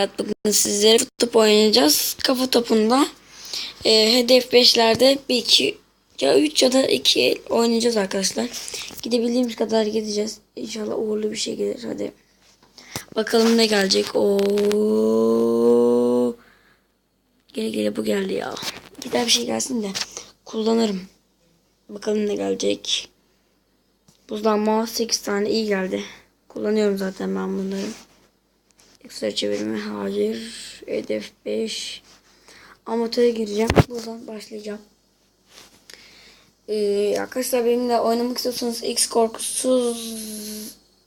Evet bugün sizlere futbol oynayacağız. Kafa topunda e, hedef 5'lerde 1 2 ya 3 ya da 2 oynayacağız arkadaşlar. Gidebildiğimiz kadar gideceğiz. İnşallah uğurlu bir şey gelir. Hadi. Bakalım ne gelecek. Oo. Gele gele bu geldi ya. Gider bir şey gelsin de kullanırım. Bakalım ne gelecek. Buzlanma 8 tane iyi geldi. Kullanıyorum zaten ben bunları. Ekstra çevirme hayır. Hedef 5. Amatöre gireceğim. Buradan başlayacağım. Ee, arkadaşlar benimle oynamak istiyorsanız X korkusuz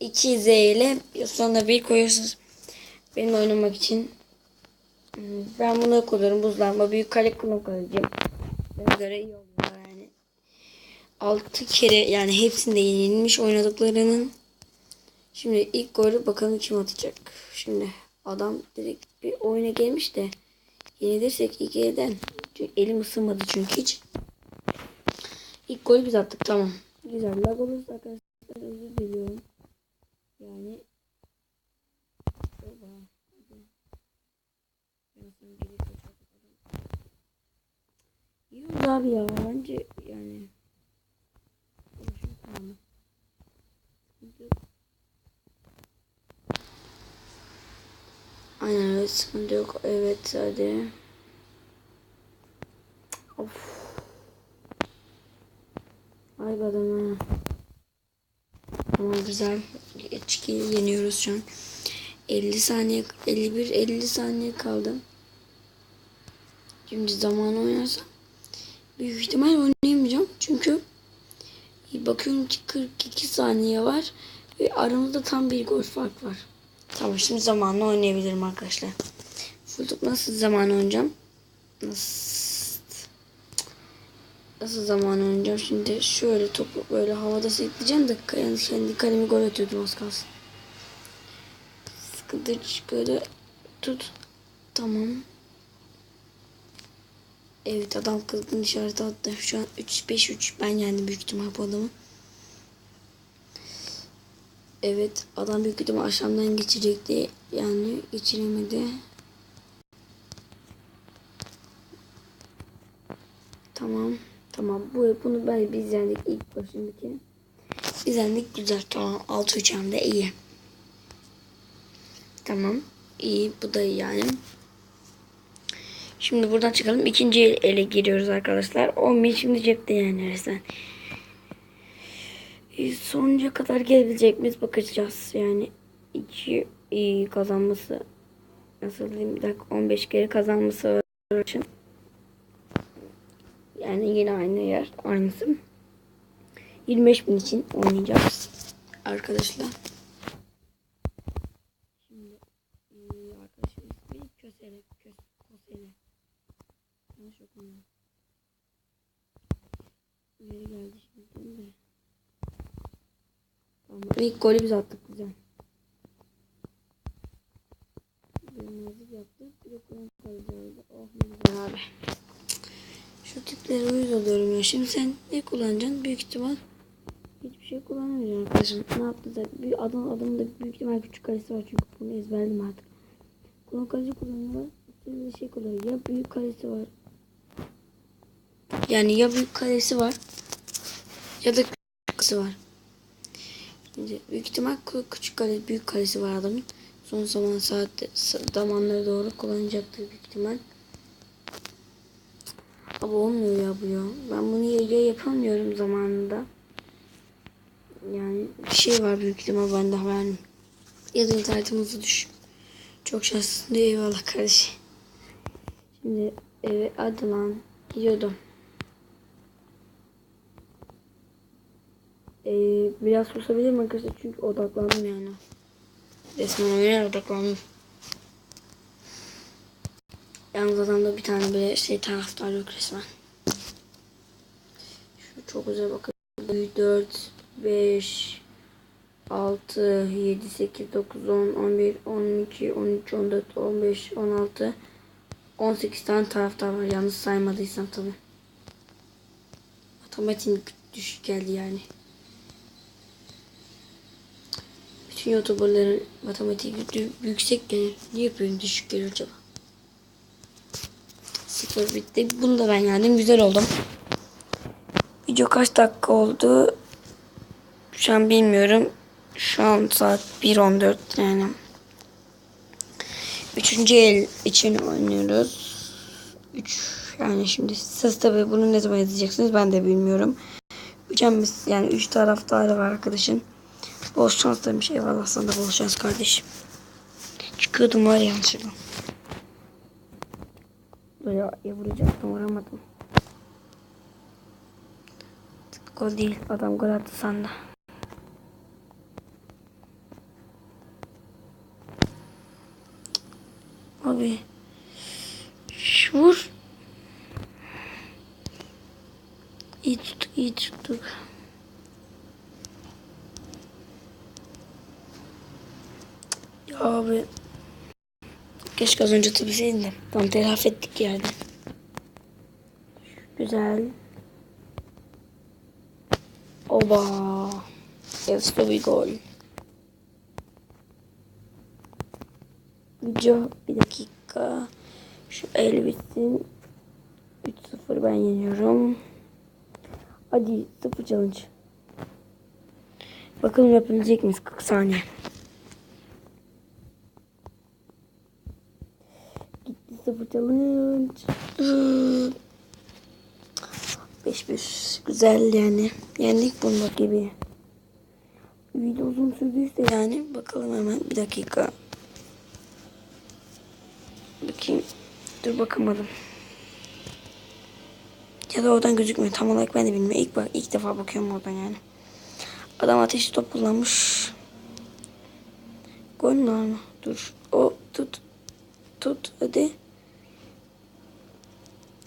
2Z ile sonra bir koyuyorsunuz. Benimle oynamak için. Hmm, Ben bunu kullanırım. Buzlanma. Büyük kale kullanacağım. Bana göre iyi oluyor yani. 6 kere yani hepsinde yenilmiş oynadıklarının Şimdi ilk golü bakalım kim atacak. Şimdi adam direkt bir oyuna gelmiş de yenilirsek ilk elden. Çünkü elim ısınmadı çünkü hiç. İlk golü biz attık tamam. Güzel. Lag olursa arkadaşlar özür diliyorum. Yani. İyi oldu abi ya. Bence yani. Tamam. Sıkıntı yok. Aynen öyle sıkıntı yok. Evet hadi. Of. Ay be adamı. Tamam güzel. Çiki yeniyoruz şu an. 50 saniye 51 50 saniye kaldı. Şimdi zaman oynarsam büyük ihtimal oynayamayacağım. Çünkü bakıyorum ki 42 saniye var ve aramızda tam bir gol fark var. Tamam şimdi zamanla oynayabilirim arkadaşlar. Full top nasıl zaman oynayacağım? Nasıl? Nasıl zaman oynayacağım? Şimdi şöyle topu böyle havada sekleyeceğim de kendi kalemi gol atıyordum az kalsın. Sıkıntı çıkıyordu. Tut. Tamam. Evet adam kızgın işareti attı. Şu an 3-5-3. Ben yendim büyük ihtimal bu adamı. Evet adam büyük ihtimal aşağıdan geçecekti. Yani geçiremedi. Tamam. Tamam. Bu bunu ben biz yendik ilk başındaki. Biz yendik güzel. Tamam. 6 3 hem de iyi. Tamam. İyi. Bu da iyi yani. Şimdi buradan çıkalım. İkinci ele giriyoruz arkadaşlar. 10 bin şimdi cepte yani resmen. E, Sonuca kadar gelebilecek miyiz bakacağız. Yani iki iyi kazanması nasıl diyeyim bir dakika 15 kere kazanması için yani yine aynı yer aynısı 25 bin için oynayacağız arkadaşlar. Şimdi e, arkadaşım ismi Kösele Kös, Kösele yanlış okumuyorum. Geldi şimdi. İlk golü biz attık güzel. Bir nazik yaptık. Bir de kulağın kalacağız. Oh ne abi. Şu tiplere uyuz oluyorum ya. Şimdi sen ne kullanacaksın? Büyük ihtimal hiçbir şey kullanamayacaksın arkadaşım. Ne yaptı Bir adam adamın da büyük ihtimal küçük kalesi var çünkü bunu ezberledim artık. Kulağın kaleci kullanıyorlar. Bir şey kullanıyor. Ya büyük kalesi var. Yani ya büyük kalesi var ya da küçük kalesi var. Şimdi büyük ihtimal küçük kale, büyük kalesi var adamın. Son zaman saat zamanlara doğru kullanacaktır büyük ihtimal. Ama olmuyor ya bu ya. Ben bunu ya, ya yapamıyorum zamanında. Yani bir şey var büyük ihtimal bende ben. Ya da internetim hızlı düş. Çok şanslısın eyvallah kardeşim. Şimdi eve hadi lan gidiyordum. Ee, biraz susabilirim arkadaşlar çünkü odaklandım yani. Resmen oyuna odaklandım. Yalnız adamda bir tane böyle şey taraftar yok resmen. Şu çok güzel bakın. 4, 5, 6, 7, 8, 9, 10, 11, 12, 13, 14, 15, 16, 18 tane taraftar var. Yalnız saymadıysam tabi. Matematiğim düşük geldi yani. Bütün youtuberların matematiği yü- yüksek gelir. Niye yapıyorum düşük gelir acaba? Sıfır bitti. Bunu da ben yendim. Güzel oldum. Video kaç dakika oldu? Şu an bilmiyorum. Şu an saat 1.14 yani. Üçüncü el için oynuyoruz. Üç yani şimdi siz tabii bunu ne zaman izleyeceksiniz ben de bilmiyorum. Üç yani üç taraftarı var arkadaşın. Bol şans demiş. Eyvallah sana da bol şans kardeşim. Çıkıyordum var ya yanlışlıkla. Böyle ya vuracaktım vuramadım. Gol değil. Adam gol attı sandı. Abi. Vur. İyi tuttuk, iyi tuttuk. Abi. Keşke az önce tabiseydin de. Tam telafi ettik yani. Güzel. Oba. Efsane bir gol. Video bir dakika. Şu el bitsin. 3-0 ben yeniyorum. Hadi 0 challenge. Bakalım yapabilecek miyiz 40 saniye. Gitti 0 challenge. 5-1 güzel yani. Yendik bunu gibi. Video uzun sürdüyse yani bakalım hemen bir dakika. Bakayım. Dur bakamadım. Ya da oradan gözükmüyor. Tam olarak ben de bilmiyorum. İlk, bak, ilk defa bakıyorum oradan yani. Adam ateş top kullanmış. Gol mü? Dur. O tut. Tut hadi.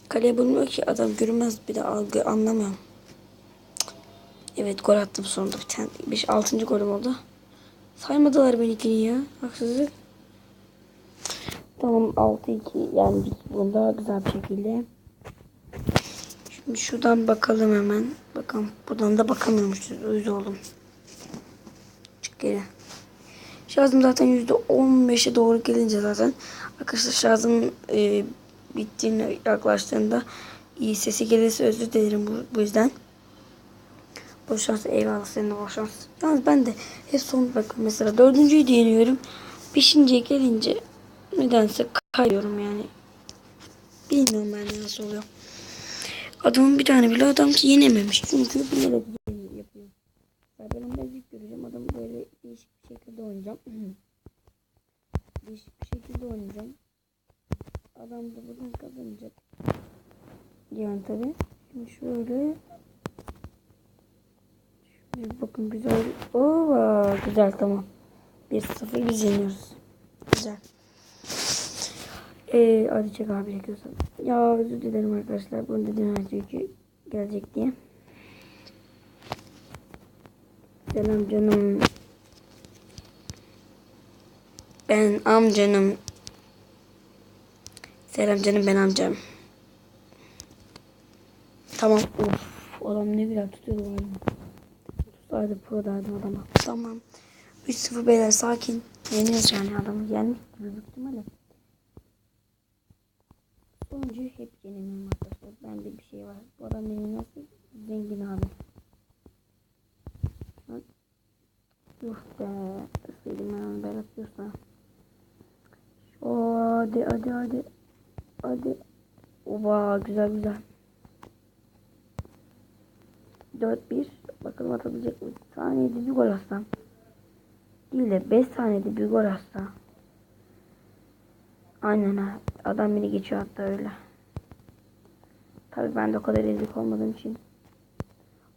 Kaleye bulmuyor ki adam görünmez bir de algı anlamıyorum. Evet gol attım sonunda bir tane. 5 6. golüm oldu. Saymadılar benimkini ya. Haksızlık. Tamam 6-2 yendik bunu daha güzel bir şekilde. Şimdi şuradan bakalım hemen. Bakalım buradan da bakamıyormuşuz. Uyuz oldum. Çık geri. Şarjım zaten %15'e doğru gelince zaten. Arkadaşlar şarjım e, bittiğine yaklaştığında iyi sesi gelirse özür dilerim bu, bu yüzden. Boş şans eyvallah senin de boş şans. Yalnız ben de hep son bakın mesela dördüncüyü deniyorum. Beşinciye gelince nedense kayıyorum yani. Bilmiyorum ben nasıl oluyor. Adamın bir tane bile adam ki yenememiş. Çünkü bilerek yapıyor. Ya ben onu ilk göreceğim. Adamı böyle değişik bir şekilde oynayacağım. değişik bir şekilde oynayacağım. Adam da buradan kazanacak. Yani tabi. Şimdi şöyle. Şöyle bakın güzel. Oo, güzel tamam. 1-0 biz yeniyoruz. Güzel. Ee, hadi çek abi çekiyorsan. Ya özür dilerim arkadaşlar. Bunu dedim her çünkü gelecek diye. Selam canım. Ben amcanım. Selam canım ben amcam. Tamam. Of. Adam ne güzel tutuyordu ya. Tutsaydı derdim adama. Tamam. 3-0 beyler sakin. Yeniyoruz yani adamı. Yendik gibi büyük ihtimalle. Sonuncuyu hep yenemiyorum arkadaşlar. Bende bir şey var. Bu adam benim nasıl zengin abi. Yuh be. Öfkelim ben onu atıyorsa. Oo, hadi hadi hadi. Hadi. Oba güzel güzel. 4-1. Bakalım atabilecek mi? Saniyede bir gol atsam. Değil de 5 saniyede bir gol atsa. Aynen ha. Adam beni geçiyor hatta öyle. Tabii ben de o kadar ezik olmadığım için.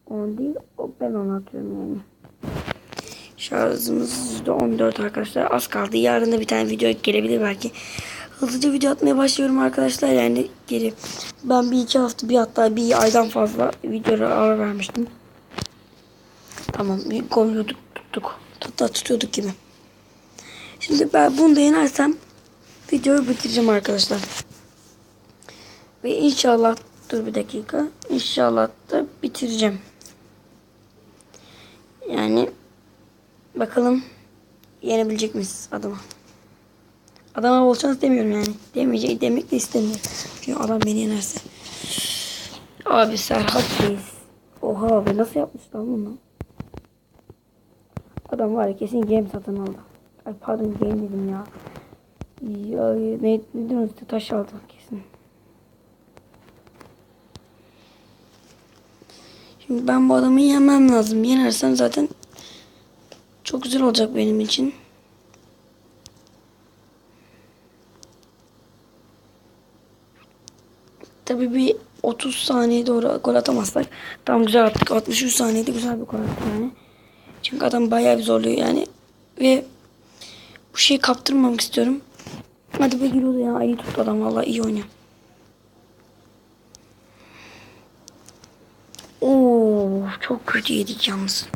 Onu değil, o ben onu atıyorum yani. Şarjımız %14 arkadaşlar. Az kaldı. Yarın da bir tane video gelebilir belki. Hızlıca video atmaya başlıyorum arkadaşlar. Yani geri. Ben bir iki hafta bir hatta bir aydan fazla videolara ara vermiştim. Tamam bir gol yiyorduk, tuttuk. Hatta tutuyorduk gibi. Şimdi ben bunu da yenersem videoyu bitireceğim arkadaşlar. Ve inşallah dur bir dakika. İnşallah da bitireceğim. Yani bakalım yenebilecek miyiz adama? Adama bol şans demiyorum yani. Demeyecek demek de istemiyorum. Çünkü adam beni yenerse. Abi Serhat Reis. Oha abi nasıl yapmış lan bunu? Adam var ya kesin game satın aldı. Ay pardon game dedim ya. Ya ne, ne diyorsun taş aldı kesin. Şimdi ben bu adamı yenmem lazım. Yenersem zaten çok güzel olacak benim için. Tabii bir 30 saniye doğru gol atamazsak tam güzel attık. 63 saniyede güzel bir gol attık yani. Çünkü adam bayağı bir zorluyor yani. Ve bu şeyi kaptırmamak istiyorum. Hadi be giriyordu ya. İyi tuttu adam valla iyi oynuyor. Oo çok kötü yedik yalnız.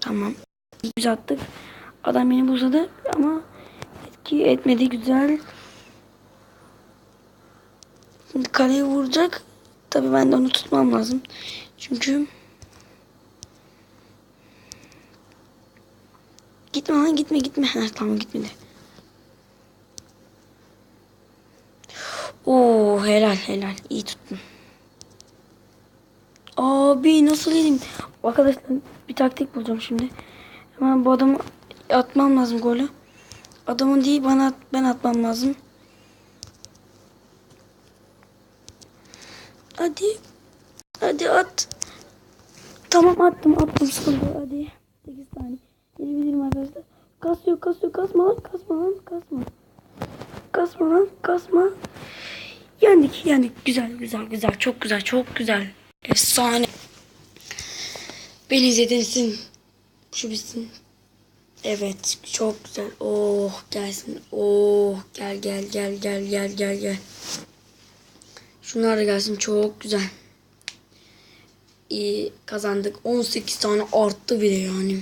Tamam. Biz attık. Adam beni buzladı ama etki etmedi güzel. Şimdi kaleye vuracak. Tabii ben de onu tutmam lazım. Çünkü Gitme lan gitme gitme. Ha, tamam gitmedi. Oo helal helal. iyi tuttun. Abi nasıl yedim? Arkadaşlar bir taktik bulacağım şimdi. Hemen bu adamı atmam lazım golü. Adamın değil bana ben atmam lazım. Hadi. Hadi at. Tamam attım attım sandım hadi. 8 tane. Gelebilirim arkadaşlar. Kasıyor kasıyor kasma lan kasma lan kasma. Kasma lan kasma. Yendik yendik. Güzel güzel güzel çok güzel çok güzel. Efsane. Beni izlediğiniz için şu bitsin. Evet çok güzel. Oh gelsin. Oh gel gel gel gel gel gel gel. Şunlar da gelsin çok güzel. İyi kazandık. 18 tane arttı bile yani.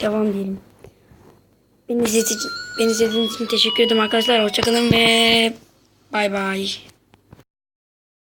Devam diyelim. Beni izlediğiniz, için teşekkür ederim arkadaşlar. Hoşçakalın ve bay bay.